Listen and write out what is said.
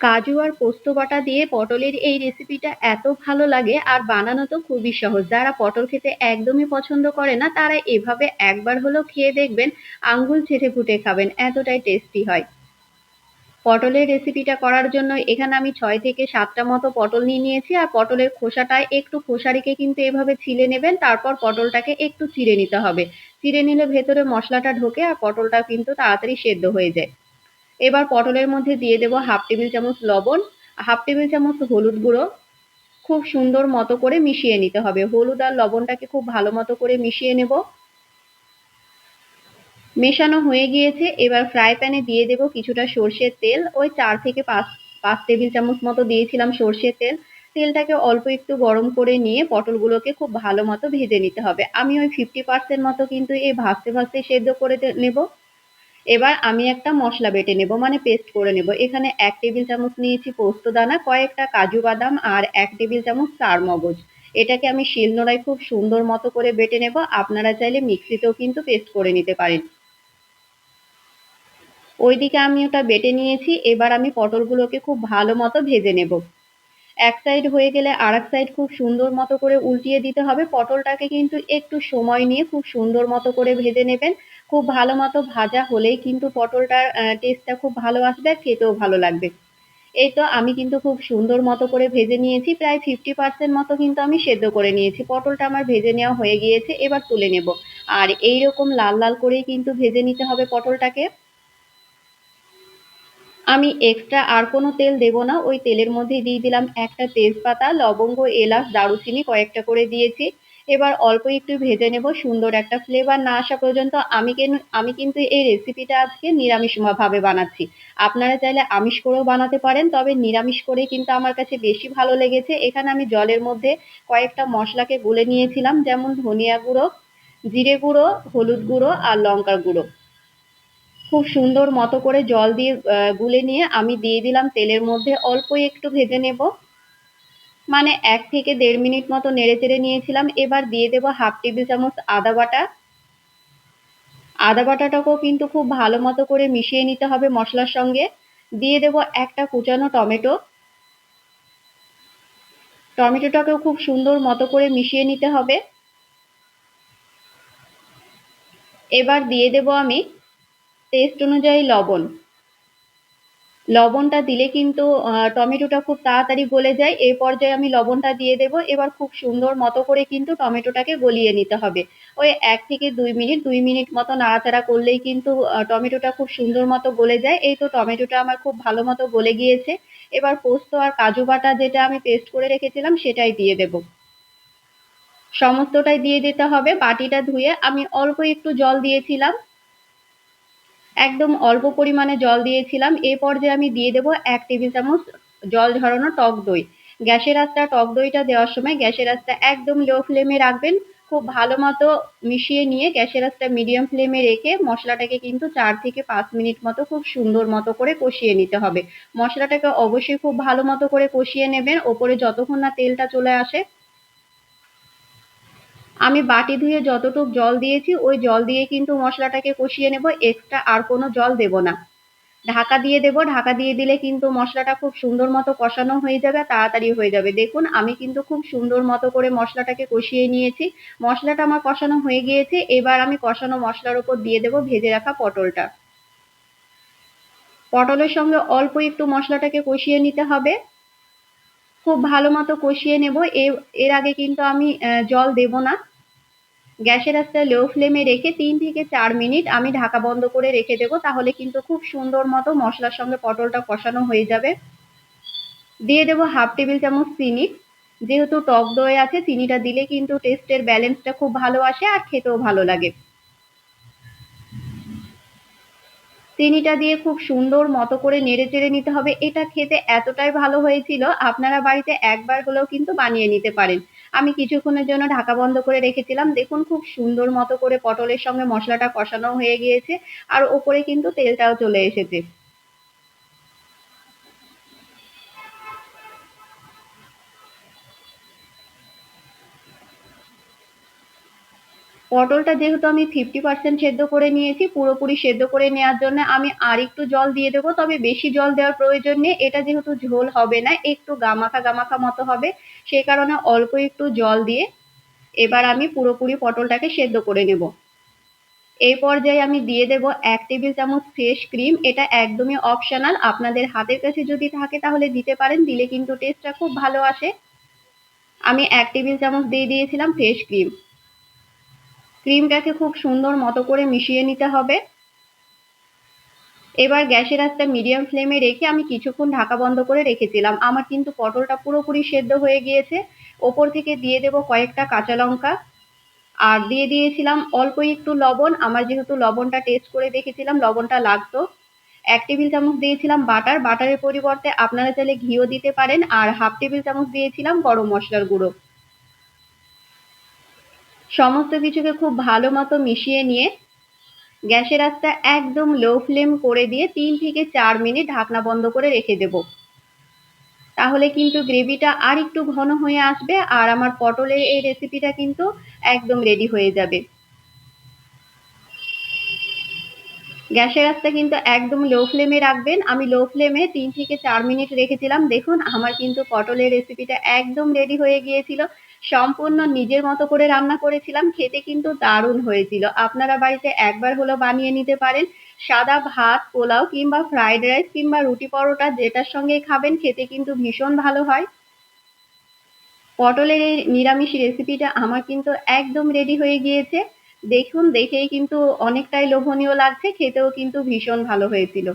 কাজু আর পোস্ত বাটা দিয়ে পটলের এই রেসিপিটা এত ভালো লাগে আর বানানো তো খুবই সহজ। যারা পটল খেতে একদমই পছন্দ করে না, তারা এভাবে একবার হলেও খেয়ে দেখবেন, আঙ্গুল ছেটে ফুটে খাবেন, এতটাই টেস্টি হয়। পটলের রেসিপিটা করার জন্য এখানে আমি ছয় থেকে সাতটা মতো পটল নিয়ে নিয়েছি আর পটলের খোসাটায় একটু খোসা রেখে কিন্তু এভাবে ছিলে নেবেন, তারপর পটলটাকে একটু চিড়ে নিতে হবে। চিড়ে নিলে ভেতরে মশলাটা ঢোকে আর পটলটা কিন্তু তাড়াতাড়ি সেদ্ধ হয়ে যায়। এবার পটলের মধ্যে দিয়ে দেব হাফ টেবিল চামচ লবণ হাফ টেবিল চামচ হলুদ গুঁড়ো। খুব সুন্দর মতো করে মিশিয়ে নিতে হবে। হলুদ আর লবণটাকে খুব ভালো মতো করে মিশিয়ে নেব। মেশানো হয়ে গিয়েছে। এবার ফ্রাই প্যানে দিয়ে দেব কিছুটা সর্ষের তেল। ওই চার থেকে পাঁচ পাঁচ টেবিল চামচ মতো দিয়েছিলাম সর্ষের তেল। তেলটাকে অল্প একটু গরম করে নিয়ে পটলগুলোকে খুব ভালো মতো ভেজে নিতে হবে। আমি ওই ফিফটি পার্সেন্ট মতো কিন্তু এই ভাজতে ভাজতে সেদ্ধ করে নেব। এবার আমি একটা মশলা বেটে নেব মানে পেস্ট করে নেব। এখানে এক টেবিল চামচ নিয়েছি পোস্ত দানা, কয়েকটা কাজু বাদাম আর এক টেবিল চামচ চার মগজ। এটাকে আমি শিলনোড়ায় খুব সুন্দর মতো করে বেটে নেব। আপনারা চাইলে মিক্সিতেও কিন্তু পেস্ট করে নিতে পারেন। ওইদিকে আমি ওটা বেটে নিয়েছি, এবার আমি পটলগুলোকে খুব ভালো মতো ভেজে নেব। এক সাইড হয়ে গেলে আর এক সাইড খুব সুন্দর মতো করে উল্টিয়ে দিতে হবে। পটলটাকে কিন্তু একটু সময় নিয়ে খুব সুন্দর মতো করে ভেজে নেবেন। খুব ভালো মতো ভাজা হলেই কিন্তু পটলটার টেস্টটা খুব ভালো আসবে আর খেতেও ভালো লাগবে। এই তো আমি কিন্তু খুব সুন্দর মতো করে ভেজে নিয়েছি, প্রায় ফিফটি পার্সেন্ট মতো কিন্তু আমি সেদ্ধ করে নিয়েছি। পটলটা আমার ভেজে নেওয়া হয়ে গিয়েছে, এবার তুলে নেব। আর এই রকম লাল লাল করেই কিন্তু ভেজে নিতে হবে পটলটাকে। আমি এক্সট্রা আর কোনো তেল দেব না, ওই তেলের মধ্যে দিয়ে দিলাম একটা তেজপাতা, লবঙ্গ, এলাচ, দারুচিনি কয়েকটা করে দিয়েছি। এবার অল্প একটু ভেজে নেব, সুন্দর একটা ফ্লেভার না আসা পর্যন্ত আমি কেন, আমি কিন্তু এই রেসিপিটা আজকে নিরামিষভাবে বানাচ্ছি। আপনারা চাইলে আমিষ করেও বানাতে পারেন, তবে নিরামিষ করে কিন্তু আমার কাছে বেশি ভালো লেগেছে। এখানে আমি জলের মধ্যে কয়েকটা মশলাকে গুলে নিয়েছিলাম, যেমন ধনিয়া গুঁড়ো, জিরে গুঁড়ো, হলুদ গুঁড়ো আর লঙ্কার গুঁড়ো। খুব সুন্দর মতো করে জল দিয়ে গুলে নিয়ে আমি দিয়ে দিলাম তেলের মধ্যে, অল্প একটু ভেজে নেব। মানে এক থেকে দেড় মিনিট মতো নেড়ে চেড়ে নিয়েছিলাম। এবার দিয়ে দেব হাফ টেবিল চামচ আদা বাটা। আদা বাটাটাকেও কিন্তু খুব ভালো মতো করে মিশিয়ে নিতে হবে মশলার সঙ্গে। দিয়ে দেব একটা কুচানো টমেটো। টমেটোটাকেও খুব সুন্দর মতো করে মিশিয়ে নিতে হবে। এবার দিয়ে দেব আমি টেস্ট অনুযায়ী লবণ। লবণটা দিলে কিন্তু টমেটোটা খুব তাড়াতাড়ি গলে যায়। এই পর্যায়ে আমি লবণটা দিয়ে দেব। এবার খুব সুন্দর মতো করে কিন্তু টমেটোটাকে গলিয়ে নিতে হবে। ওই এক থেকে দুই মিনিট দুই মিনিট মতো নাড়াচাড়া করলেই কিন্তু টমেটোটা খুব সুন্দর মতো গলে যায়। এই তো টমেটোটা আমার খুব ভালো মতো গলে গিয়েছে। এবার পোস্ত আর কাজু বাটা যেটা আমি পেস্ট করে রেখেছিলাম, সেটাই দিয়ে দেব। সমস্তটাই দিয়ে দিতে হবে। বাটিটা ধুয়ে আমি অল্প একটু জল দিয়েছিলাম। একদম অল্প পরিমাণে জল দিয়েছিলাম। এ পর্যায়ে আমি দিয়ে দেবো এক টেবিল চামচ জল ঝরানো টক দই। গ্যাসের আঁচটা, টক দইটা দেওয়ার সময় গ্যাসের আঁচটা একদম লো ফ্লেমে রাখবেন। খুব ভালো মতো মিশিয়ে নিয়ে গ্যাসের আঁচটা মিডিয়াম ফ্লেমে রেখে মশলাটাকে কিন্তু চার থেকে পাঁচ মিনিট মতো খুব সুন্দর মতো করে কষিয়ে নিতে হবে। মশলাটাকে অবশ্যই খুব ভালো মতো করে কষিয়ে নেবেন। ওপরে যতক্ষণ না তেলটা চলে আসে আমি বাটি ধুয়ে যতটুকু জল দিয়েছি, ওই জল দিয়ে কিন্তু মশলাটাকে কষিয়ে নেব এক্সট্রা আর কোনো জল দেব না। ঢাকা দিয়ে দেব, ঢাকা দিয়ে দিলে কিন্তু মশলাটা খুব সুন্দর মতো কষানো হয়ে যাবে, তাড়াতাড়ি হয়ে যাবে। দেখুন, আমি কিন্তু খুব সুন্দর মতো করে মশলাটাকে কষিয়ে নিয়েছি। মশলাটা আমার কষানো হয়ে গিয়েছে, এবার আমি কষানো মশলার উপর দিয়ে দেব ভেজে রাখা পটলটা। পটলের সঙ্গে অল্প একটু মশলাটাকে কষিয়ে নিতে হবে। খুব ভালো মতো কষিয়ে নেব এর আগে কিন্তু আমি জল দেব না। গ্যাসের আঁচটা লো ফ্লেমে রেখে তিন থেকে চার মিনিট আমি ঢাকা বন্ধ করে রেখে দেবো, তাহলে কিন্তু খুব সুন্দর মতো মশলার সঙ্গে পটলটা কষানো হয়ে যাবে। দিয়ে দেবো হাফ টেবিল চামচ চিনি, যেহেতু টক দই আছে, চিনিটা দিলে কিন্তু টেস্টের ব্যালেন্সটা খুব ভালো আসে আর খেতেও ভালো লাগে। চিনিটা দিয়ে খুব সুন্দর মতো করে নেড়ে চেড়ে নিতে হবে, এটা খেতে এতটাই ভালো হয়েছিল, আপনারা বাড়িতে একবার হলেও কিন্তু বানিয়ে নিতে পারেন। আমি কিছুক্ষণের জন্য ঢাকা বন্ধ করে রেখেছিলাম। দেখুন, খুব সুন্দর মতো করে পটলের সঙ্গে মশলাটা কষানো হয়ে গিয়েছে। আর ওপরে কিন্তু তেলটাও চলে এসেছে। পটলটা যেহেতু আমি ফিফটি পার্সেন্ট সেদ্ধ করে নিয়েছি, পুরোপুরি সেদ্ধ করে নেওয়ার জন্য আমি আর একটু জল দিয়ে দেবো, তবে বেশি জল দেওয়ার প্রয়োজন নেই। এটা যেহেতু ঝোল হবে না, একটু গামাখা গামাখা মতো হবে সেই কারণে অল্প একটু জল দিয়ে এবার আমি পুরোপুরি পটলটাকে সেদ্ধ করে নেব। এই পর্যায়ে আমি দিয়ে দেব এক টেবিল চামচ ফ্রেশ ক্রিম এটা একদমই অপশনাল আপনাদের হাতের কাছে যদি থাকে তাহলে দিতে পারেন, দিলে কিন্তু টেস্টটা খুব ভালো আসে। আমি এক টেবিল চামচ দিয়ে দিয়েছিলাম ফ্রেশ ক্রিম ক্রিমটাকে খুব সুন্দর মতো করে মিশিয়ে নিতে হবে। এবার গ্যাসের আঁচটা মিডিয়াম ফ্লেমে রেখে আমি কিছুক্ষণ ঢাকা বন্ধ করে রেখেছিলাম। আমার কিন্তু পটলটা পুরোপুরি সেদ্ধ হয়ে গিয়েছে। ওপর থেকে দিয়ে দেব কয়েকটা কাঁচা লঙ্কা। আর দিয়ে দিয়েছিলাম অল্প একটু লবণ। আমার যেহেতু লবণটা টেস্ট করে দেখেছিলাম, লবণটা লাগতো। এক টেবিল চামচ দিয়েছিলাম বাটার। বাটারের পরিবর্তে আপনারা চাইলে ঘিও দিতে পারেন। আর হাফ টেবিল চামচ দিয়েছিলাম গরম মশলার গুঁড়ো। সমস্ত কিছুকে খুব ভালো মতো মিশিয়ে নিয়ে গ্যাসের আঁচটা একদম লো ফ্লেম করে দিয়ে তিন থেকে চার মিনিট ঢাকনা বন্ধ করে রেখে দেব। তাহলে কিন্তু গ্রেভিটা আর একটু ঘন হয়ে আসবে আর আমার পটলের এই রেসিপিটা কিন্তু একদম রেডি হয়ে যাবে। গ্যাসের আঁচটা কিন্তু একদম লো ফ্লেমে রাখবেন। আমি লো ফ্লেমে তিন থেকে চার মিনিট রেখেছিলাম। দেখুন, আমার কিন্তু পটলের রেসিপিটা একদম রেডি হয়ে গিয়েছিল। সম্পূর্ণ নিজের মতো করে রান্না করেছিলাম, খেতে কিন্তু দারুণ হয়েছিল। আপনারা বাড়িতে একবার হলো বানিয়ে নিতে পারেন। সাদা ভাত, পোলাও কিংবা ফ্রাইড রাইস কিংবা রুটি পরোটা যেটার সঙ্গে খাবেন, খেতে কিন্তু ভীষণ ভালো হয়। পটলের এই নিরামিষ রেসিপিটা আমার কিন্তু একদম রেডি হয়ে গিয়েছে। দেখুন, দেখেই কিন্তু অনেকটাই লোভনীয় লাগছে, খেতেও কিন্তু ভীষণ ভালো হয়েছিল।